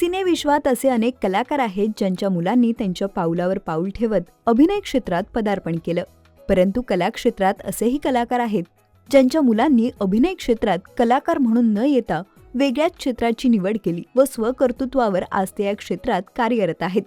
सिनेविश्वात असे अनेक कलाकार आहेत ज्यांच्या मुलांनी त्यांच्या पाऊलावर पाऊल ठेवत अभिनय क्षेत्रात पदार्पण केलं. परंतु कला क्षेत्रात असेही कलाकार आहेत ज्यांच्या मुलांनी अभिनय क्षेत्रात कलाकार म्हणून न येता वेगळ्याच क्षेत्राची निवड केली व स्वकर्तृत्वावर आज ते या क्षेत्रात कार्यरत आहेत.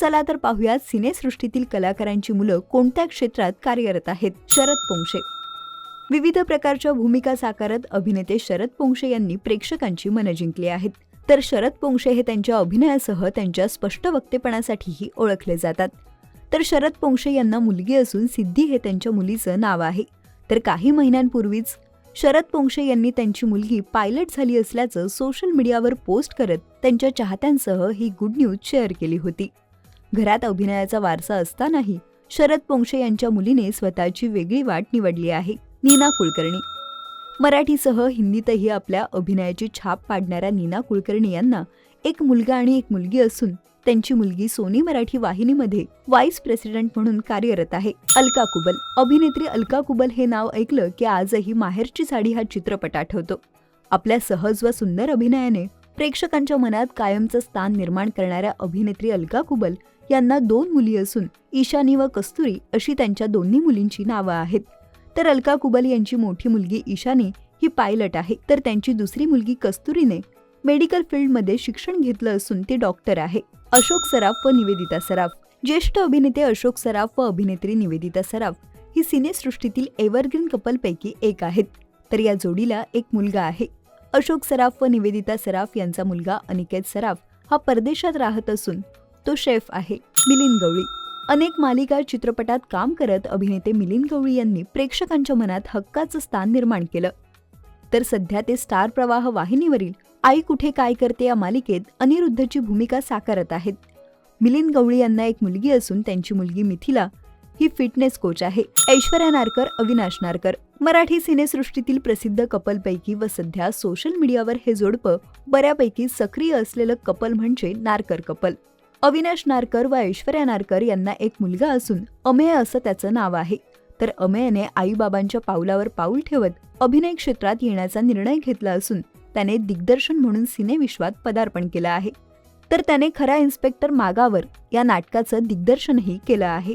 चला तर पाहूयात सिनेसृष्टीतील कलाकारांची मुलं कोणत्या क्षेत्रात कार्यरत आहेत. शरद पोंक्षे विविध प्रकारच्या भूमिका साकारत अभिनेते शरद पोंक्षे यांनी प्रेक्षकांची मनं जिंकली आहेत. तर शरद पोंक्षे हे त्यांच्या अभिनयासह त्यांच्या स्पष्ट वक्तेपणासाठीही ओळखले जातात. तर शरद पोंक्षे यांना मुलगी असून सिद्धी हे त्यांच्या मुलीचं नाव आहे. तर काही महिन्यांपूर्वीच शरद पोंक्षे यांनी त्यांची मुलगी पायलट झाली असल्याचं सोशल मीडियावर पोस्ट करत त्यांच्या चाहत्यांसह ही गुड न्यूज शेअर केली होती. घरात अभिनयाचा वारसा असतानाही शरद पोंक्षे यांच्या मुलीने स्वतःची वेगळी वाट निवडली आहे. नीना कुलकर्णी मराठीसह हिंदीतही आपल्या अभिनयाची छाप पाडणाऱ्या नीना कुलकर्णी यांना एक मुलगा आणि एक मुलगी असून त्यांची मुलगी सोनी मराठी वाहिनीमध्ये व्हाईस प्रेसिडेंट म्हणून कार्यरत आहे. अलका कुबल. अभिनेत्री अलका कुबल हे नाव ऐकलं की आजही माहेरची साडी हा चित्रपट आठवतो. आपल्या सहज व सुंदर अभिनयाने प्रेक्षकांच्या मनात कायमचं स्थान निर्माण करणाऱ्या अभिनेत्री अलका कुबल यांना दोन मुली असून ईशानी व कस्तुरी अशी त्यांच्या दोन्ही मुलींची नावं आहेत. तर अलका कुबल यांची मोठी मुलगी ईशानी ही पायलट आहे. तर त्यांची दुसरी मुलगी कस्तुरीने मेडिकल फील्डमध्ये शिक्षण घेतलं असून ती डॉक्टर आहे. अशोक सराफ व निवेदिता सराफ. ज्येष्ठ अभिनेते अशोक सराफ व अभिनेत्री निवेदिता सराफ ही सिनेसृष्टीतील एव्हरग्रीन कपलपैकी एक आहेत. तर या जोडीला एक मुलगा आहे. अशोक सराफ व निवेदिता सराफ यांचा मुलगा अनिकेत सराफ हा परदेशात राहत असून तो शेफ आहे. मिलिंद गवळी. अनेक मालिका चित्रपटात काम करत अभिनेते मिलिंद गवळी यांनी प्रेक्षकांच्या मनात हक्काचं स्थान निर्माण केलं. तर सध्या ते स्टार प्रवाह वाहिनीवरील आई कुठे काय करते या मालिकेत अनिरुद्धची भूमिका साकारत आहेत. मिलिंद गवळी यांना एक मुलगी असून त्यांची मुलगी मिथिला ही फिटनेस कोच आहे. ऐश्वर्या नारकर अविनाश नारकर. मराठी सिनेसृष्टीतील प्रसिद्ध कपलपैकी व सध्या सोशल मीडियावर हे जोडपं बऱ्यापैकी सक्रिय असलेलं कपल म्हणजे नारकर कपल. अविनाश नारकर व ऐश्वर्या नारकर यांना एक मुलगा असून अमेय असं त्याचं नाव आहे. तर अमेयने आईबाबांच्या पावलावर पाऊल ठेवत अभिनय क्षेत्रात येण्याचा निर्णय घेतला असून त्याने दिग्दर्शन म्हणून सिनेविश्वात पदार्पण केलं आहे. तर त्याने खरा इन्स्पेक्टर मागावर या नाटकाचं दिग्दर्शनही केलं आहे.